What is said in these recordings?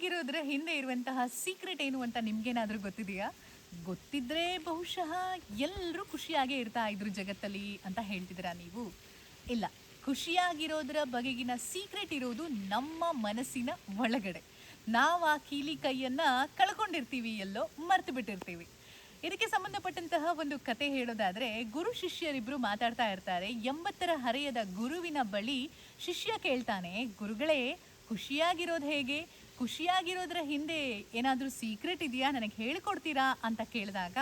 ಖುಷಿಯಾಗಿರೋದ್ರ ಹಿಂದೆ ಇರುವಂತಹ ಸೀಕ್ರೆಟ್ ಏನು ಅಂತ ನಿಮ್ಗೇನಾದ್ರೂ ಗೊತ್ತಿದೆಯಾ? ಗೊತ್ತಿದ್ರೆ ಬಹುಶಃ ಎಲ್ಲರೂ ಖುಷಿಯಾಗೇ ಇರ್ತಾ ಇದ್ರು ಜಗತ್ತಲ್ಲಿ ಅಂತ ಹೇಳ್ತಿದ್ದೀರಾ ನೀವು? ಇಲ್ಲ, ಖುಷಿಯಾಗಿರೋದ್ರ ಬಗೆಗಿನ ಸೀಕ್ರೆಟ್ ಇರೋದು ನಮ್ಮ ಮನಸ್ಸಿನ ಒಳಗಡೆ. ನಾವು ಆ ಕೀಲಿ ಕೈಯನ್ನ ಕಳ್ಕೊಂಡಿರ್ತೀವಿ ಎಲ್ಲೋ ಮರ್ತು ಬಿಟ್ಟಿರ್ತೀವಿ. ಇದಕ್ಕೆ ಸಂಬಂಧಪಟ್ಟಂತಹ ಒಂದು ಕತೆ ಹೇಳೋದಾದ್ರೆ, ಗುರು ಶಿಷ್ಯರಿಬ್ರು ಮಾತಾಡ್ತಾ ಇರ್ತಾರೆ. ಎಂಬತ್ತರ ಹರೆಯದ ಗುರುವಿನ ಬಳಿ ಶಿಷ್ಯ ಕೇಳ್ತಾನೆ, ಗುರುಗಳೇ, ಖುಷಿಯಾಗಿರೋದು ಹೇಗೆ? ಖುಷಿಯಾಗಿರೋದ್ರ ಹಿಂದೆ ಏನಾದರೂ ಸೀಕ್ರೆಟ್ ಇದೆಯಾ? ನನಗೆ ಹೇಳಿಕೊಡ್ತೀರಾ? ಅಂತ ಕೇಳಿದಾಗ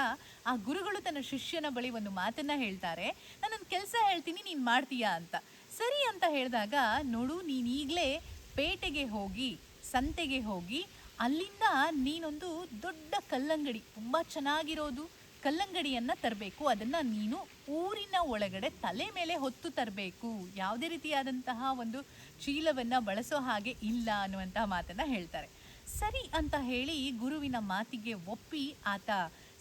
ಆ ಗುರುಗಳು ತನ್ನ ಶಿಷ್ಯನ ಬಳಿ ಒಂದು ಮಾತನ್ನ ಹೇಳ್ತಾರೆ. ನಾನೊಂದು ಕೆಲಸ ಹೇಳ್ತೀನಿ, ನೀನು ಮಾಡ್ತೀಯಾ? ಅಂತ. ಸರಿ ಅಂತ ಹೇಳಿದಾಗ, ನೋಡು, ನೀನೀಗಲೇ ಪೇಟೆಗೆ ಹೋಗಿ, ಸಂತೆಗೆ ಹೋಗಿ, ಅಲ್ಲಿಂದ ನೀನೊಂದು ದೊಡ್ಡ ಕಲ್ಲಂಗಡಿ, ತುಂಬ ಚೆನ್ನಾಗಿರೋದು ಕಲ್ಲಂಗಡಿಯನ್ನ ತರಬೇಕು. ಅದನ್ನ ನೀನು ಊರಿನ ಒಳಗಡೆ ತಲೆ ಮೇಲೆ ಹೊತ್ತು ತರಬೇಕು. ಯಾವುದೇ ರೀತಿಯಾದಂತಹ ಒಂದು ಚೀಲವನ್ನ ಬಳಸೋ ಹಾಗೆ ಇಲ್ಲ ಅನ್ನುವಂತಹ ಮಾತನ್ನ ಹೇಳ್ತಾರೆ. ಸರಿ ಅಂತ ಹೇಳಿ ಗುರುವಿನ ಮಾತಿಗೆ ಒಪ್ಪಿ ಆತ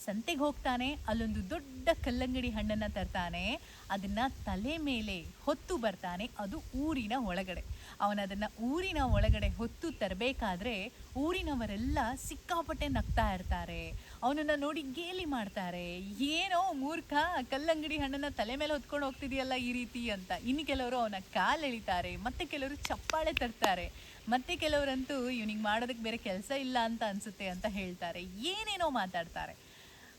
ಸಂತೆಗೆ ಹೋಗ್ತಾನೆ. ಅಲ್ಲೊಂದು ದೊಡ್ಡ ಕಲ್ಲಂಗಡಿ ಹಣ್ಣನ್ನ ತರ್ತಾನೆ. ಅದನ್ನ ತಲೆ ಮೇಲೆ ಹೊತ್ತು ಬರ್ತಾನೆ. ಅದು ಊರಿನ ಒಳಗಡೆ. ಅವನದನ್ನ ಊರಿನ ಒಳಗಡೆ ಹೊತ್ತು ತರಬೇಕಾದ್ರೆ ಊರಿನವರೆಲ್ಲ ಸಿಕ್ಕಾಪಟ್ಟೆ ನಗ್ತಾ ಇರ್ತಾರೆ. ಅವನನ್ನ ನೋಡಿ ಗೇಲಿ ಮಾಡ್ತಾರೆ. ಏನೋ ಮೂರ್ಖ, ಕಲ್ಲಂಗಡಿ ಹಣ್ಣನ್ನ ತಲೆ ಮೇಲೆ ಹೊತ್ಕೊಂಡು ಹೋಗ್ತಿದೆಯಲ್ಲ ಈ ರೀತಿ ಅಂತ. ಇನ್ನು ಕೆಲವರು ಅವನ ಕಾಲು ಎಳಿತಾರೆ, ಮತ್ತೆ ಕೆಲವರು ಚಪ್ಪಾಳೆ ತರ್ತಾರೆ. ಮತ್ತೆ ಕೆಲವರಂತೂ, ಇವನಿಗೆ ಮಾಡೋದಕ್ಕೆ ಬೇರೆ ಕೆಲಸ ಇಲ್ಲ ಅಂತ ಅನ್ಸುತ್ತೆ ಅಂತ ಹೇಳ್ತಾರೆ. ಏನೇನೋ ಮಾತಾಡ್ತಾರೆ.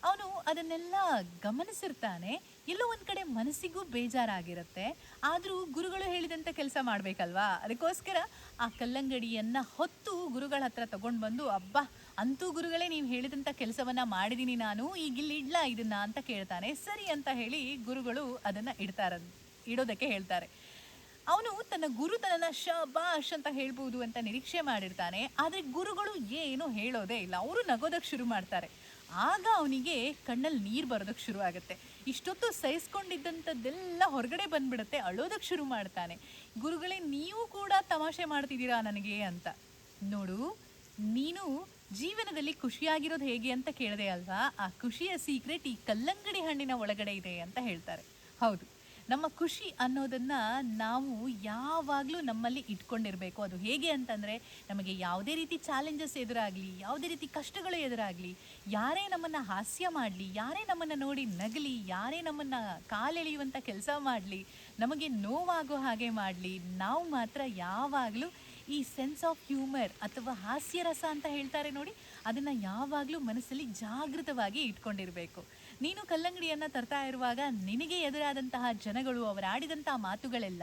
ಅವನು ಅದನ್ನೆಲ್ಲ ಗಮನಿಸಿರ್ತಾನೆ. ಎಲ್ಲೋ ಒಂದು ಕಡೆ ಮನಸ್ಸಿಗೂ ಬೇಜಾರಾಗಿರುತ್ತೆ. ಆದರೂ ಗುರುಗಳು ಹೇಳಿದಂತ ಕೆಲಸ ಮಾಡಬೇಕಲ್ವಾ? ಅದಕ್ಕೋಸ್ಕರ ಆ ಕಲ್ಲಂಗಡಿಯನ್ನ ಹೊತ್ತು ಗುರುಗಳ ಹತ್ರ ತಗೊಂಡ್ ಬಂದು, ಅಬ್ಬಾ, ಅಂತೂ ಗುರುಗಳೇ ನೀವು ಹೇಳಿದಂತ ಕೆಲಸವನ್ನ ಮಾಡಿದೀನಿ ನಾನು, ಈಗ ಇಲ್ಲಿ ಇಡ್ಲಾ ಇದನ್ನ? ಅಂತ ಕೇಳ್ತಾನೆ. ಸರಿ ಅಂತ ಹೇಳಿ ಗುರುಗಳು ಅದನ್ನ ಇಡ್ತಾರ ಇಡೋದಕ್ಕೆ ಹೇಳ್ತಾರೆ. ಅವನು ತನ್ನ ಗುರು ತನ್ನ ಶಬಾಷ್ ಅಂತ ಹೇಳ್ಬೋದು ಅಂತ ನಿರೀಕ್ಷೆ ಮಾಡಿರ್ತಾನೆ. ಆದ್ರೆ ಗುರುಗಳು ಏನು ಹೇಳೋದೇ ಇಲ್ಲ. ಅವರು ನಗೋದಕ್ಕೆ ಶುರು ಮಾಡ್ತಾರೆ. ಆಗ ಅವನಿಗೆ ಕಣ್ಣಲ್ಲಿ ನೀರು ಬರೋದಕ್ಕೆ ಶುರು ಆಗುತ್ತೆ. ಇಷ್ಟೊತ್ತು ಸಹಿಸ್ಕೊಂಡಿದ್ದಂಥದ್ದೆಲ್ಲ ಹೊರಗಡೆ ಬಂದ್ಬಿಡುತ್ತೆ ಅಳೋದಕ್ಕೆ ಶುರು ಮಾಡ್ತಾನೆ. ಗುರುಗಳೇ, ನೀವು ಕೂಡ ತಮಾಷೆ ಮಾಡ್ತಿದ್ದೀರಾ ನನಗೆ ಅಂತ. ನೋಡು, ನೀನು ಜೀವನದಲ್ಲಿ ಖುಷಿಯಾಗಿರೋದು ಹೇಗೆ ಅಂತ ಕೇಳಿದೆ ಅಲ್ವಾ? ಆ ಖುಷಿಯ ಸೀಕ್ರೆಟ್ ಈ ಕಲ್ಲಂಗಡಿ ಹಣ್ಣಿನ ಒಳಗಡೆ ಇದೆ ಅಂತ ಹೇಳ್ತಾರೆ. ಹೌದು. ನಮ್ಮ ಖುಷಿ ಅನ್ನೋದನ್ನ ನಾವು ಯಾವಾಗಲೂ ನಮ್ಮಲ್ಲಿ ಇಟ್ಕೊಂಡಿರಬೇಕು. ಅದು ಹೇಗೆ ಅಂತಂದರೆ, ನಮಗೆ ಯಾವುದೇ ರೀತಿ ಚಾಲೆಂಜಸ್ ಎದುರಾಗಲಿ, ಯಾವುದೇ ರೀತಿ ಕಷ್ಟಗಳು ಎದುರಾಗಲಿ, ಯಾರೇ ನಮ್ಮನ್ನು ಹಾಸ್ಯ ಮಾಡಲಿ, ಯಾರೇ ನಮ್ಮನ್ನು ನೋಡಿ ನಗಲಿ, ಯಾರೇ ನಮ್ಮನ್ನು ಕಾಲೆಳೆಯುವಂಥ ಕೆಲಸ ಮಾಡಲಿ, ನಮಗೆ ನೋವಾಗೋ ಹಾಗೆ ಮಾಡಲಿ, ನಾವು ಮಾತ್ರ ಯಾವಾಗಲೂ ಈ ಸೆನ್ಸ್ ಆಫ್ ಹ್ಯೂಮರ್ ಅಥವಾ ಹಾಸ್ಯರಸ ಅಂತ ಹೇಳ್ತಾರೆ ನೋಡಿ, ಅದನ್ನು ಯಾವಾಗಲೂ ಮನಸ್ಸಲ್ಲಿ ಜಾಗೃತವಾಗಿ ಇಟ್ಕೊಂಡಿರಬೇಕು. ನೀನು ಕಲ್ಲಂಗಡಿಯನ್ನು ತರ್ತಾ ಇರುವಾಗ ನಿನಗೆ ಎದುರಾದಂತಹ ಜನಗಳು ಅವರಾಡಿದಂತಹ ಮಾತುಗಳೆಲ್ಲ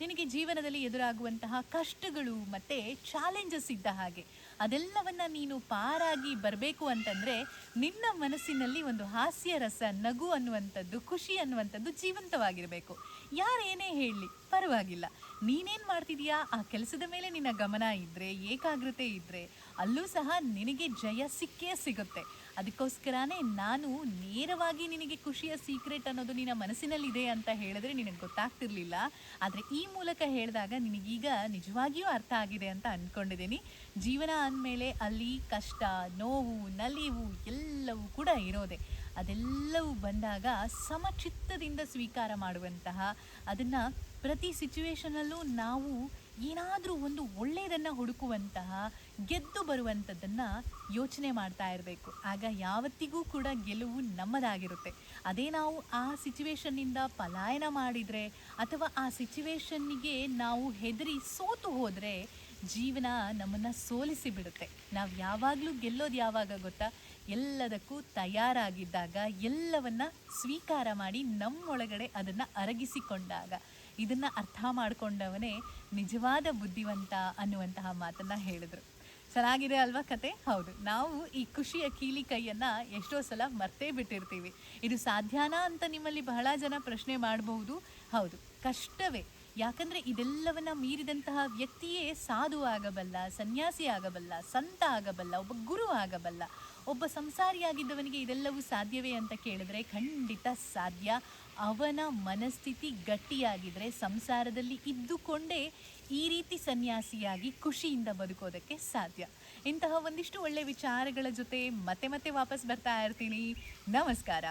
ನಿನಗೆ ಜೀವನದಲ್ಲಿ ಎದುರಾಗುವಂತಹ ಕಷ್ಟಗಳು ಮತ್ತು ಚಾಲೆಂಜಸ್ ಇದ್ದ ಹಾಗೆ. ಅದೆಲ್ಲವನ್ನ ನೀನು ಪಾರಾಗಿ ಬರಬೇಕು ಅಂತಂದರೆ ನಿನ್ನ ಮನಸ್ಸಿನಲ್ಲಿ ಒಂದು ಹಾಸ್ಯ ರಸ, ನಗು ಅನ್ನುವಂಥದ್ದು, ಖುಷಿ ಅನ್ನುವಂಥದ್ದು ಜೀವಂತವಾಗಿರಬೇಕು. ಯಾರೇನೇ ಹೇಳಲಿ ಪರವಾಗಿಲ್ಲ. ನೀನೇನು ಮಾಡ್ತಿದೀಯಾ? ಆ ಕೆಲಸದ ಮೇಲೆ ನಿನ್ನ ಗಮನ ಇದ್ದರೆ ಏಕಾಗ್ರತೆ ಇದ್ದರೆ ಅಲ್ಲೂ ಸಹ ನಿನಗೆ ಜಯ ಸಿಕ್ಕೇ ಸಿಗುತ್ತೆ. ಅದಕ್ಕೋಸ್ಕರನೇ ನಾನು ನೇರವಾಗಿ ನಿನಗೆ ಖುಷಿಯ ಸೀಕ್ರೆಟ್ ಅನ್ನೋದು ನಿನ್ನ ಮನಸ್ಸಿನಲ್ಲಿದೆ ಅಂತ ಹೇಳಿದ್ರೆ ನಿನಗೆ ಗೊತ್ತಾಗ್ತಿರ್ಲಿಲ್ಲ. ಆದರೆ ಈ ಮೂಲಕ ಹೇಳಿದಾಗ ನಿನಗೀಗ ನಿಜವಾಗಿಯೂ ಅರ್ಥ ಆಗಿದೆ ಅಂತ ಅಂದ್ಕೊಂಡಿದ್ದೀನಿ ಜೀವನ ಅಂದಮೇಲೆ ಅಲ್ಲಿ ಕಷ್ಟ, ನೋವು, ನಲಿವು ಎಲ್ಲವೂ ಕೂಡ ಇರೋದೆ. ಅದೆಲ್ಲವೂ ಬಂದಾಗ ಸಮಚಿತ್ತದಿಂದ ಸ್ವೀಕಾರ ಮಾಡುವಂತಹ ಅದನ್ನು ಪ್ರತಿ ಸಿಚುವೇಶನಲ್ಲೂ ನಾವು ಏನಾದರೂ ಒಂದು ಒಳ್ಳೆಯದನ್ನು ಹುಡುಕುವಂತಹ, ಗೆದ್ದು ಬರುವಂಥದ್ದನ್ನು ಯೋಚನೆ ಮಾಡ್ತಾ ಇರಬೇಕು. ಆಗ ಯಾವತ್ತಿಗೂ ಕೂಡ ಗೆಲುವು ನಮ್ಮದಾಗಿರುತ್ತೆ. ಅದೇ ನಾವು ಆ ಸಿಚುವೇಶನ್ನಿಂದ ಪಲಾಯನ ಮಾಡಿದರೆ ಅಥವಾ ಆ ಸಿಚುವೇಶನ್ನಿಗೆ ನಾವು ಹೆದರಿ ಸೋತು ಹೋದರೆ ಜೀವನ ನಮ್ಮನ್ನು ಸೋಲಿಸಿ ಬಿಡುತ್ತೆ. ನಾವು ಯಾವಾಗಲೂ ಗೆಲ್ಲೋದು ಯಾವಾಗ ಗೊತ್ತಾ? ಎಲ್ಲದಕ್ಕೂ ತಯಾರಾಗಿದ್ದಾಗ ಎಲ್ಲವನ್ನ ಸ್ವೀಕಾರ ಮಾಡಿ ನಮ್ಮೊಳಗಡೆ ಅದನ್ನು ಅರಗಿಸಿಕೊಂಡಾಗ, ಇದನ್ನು ಅರ್ಥ ಮಾಡಿಕೊಂಡವನೇ ನಿಜವಾದ ಬುದ್ಧಿವಂತ ಅನ್ನುವಂತಹ ಮಾತನ್ನು ಹೇಳಿದರು. ಚೆನ್ನಾಗಿದೆ ಅಲ್ವಾ ಕತೆ? ಹೌದು. ನಾವು ಈ ಖುಷಿಯ ಕೀಲಿ ಕೈಯನ್ನು ಎಷ್ಟೋ ಸಲ ಮರ್ತೇ ಬಿಟ್ಟಿರ್ತೀವಿ. ಇದು ಸಾಧ್ಯನಾ ಅಂತ ನಿಮ್ಮಲ್ಲಿ ಬಹಳ ಜನ ಪ್ರಶ್ನೆ ಮಾಡಬಹುದು ಹೌದು. ಕಷ್ಟವೇ. ಯಾಕಂದ್ರೆ ಇದೆಲ್ಲವನ್ನ ಮೀರಿದಂತಹ ವ್ಯಕ್ತಿಯೇ ಸಾಧು ಆಗಬಲ್ಲ, ಸನ್ಯಾಸಿ ಆಗಬಲ್ಲ, ಸಂತ ಆಗಬಲ್ಲ, ಒಬ್ಬ ಗುರು ಆಗಬಲ್ಲ. ಒಬ್ಬ ಸಂಸಾರಿಯಾಗಿದ್ದವನಿಗೆ ಇದೆಲ್ಲವೂ ಸಾಧ್ಯವೇ ಅಂತ ಕೇಳಿದ್ರೆ ಖಂಡಿತ ಸಾಧ್ಯ. ಅವನ ಮನಸ್ಥಿತಿ ಗಟ್ಟಿಯಾಗಿದ್ರೆ ಸಂಸಾರದಲ್ಲಿ ಇದ್ದುಕೊಂಡೇ ಈ ರೀತಿ ಸನ್ಯಾಸಿಯಾಗಿ ಖುಷಿಯಿಂದ ಬದುಕೋದಕ್ಕೆ ಸಾಧ್ಯ. ಇಂತಹ ಒಂದಿಷ್ಟು ಒಳ್ಳೆ ವಿಚಾರಗಳ ಜೊತೆ ಮತ್ತೆ ಮತ್ತೆ ವಾಪಸ್ ಬರ್ತಾ ಇರ್ತೀನಿ. ನಮಸ್ಕಾರ.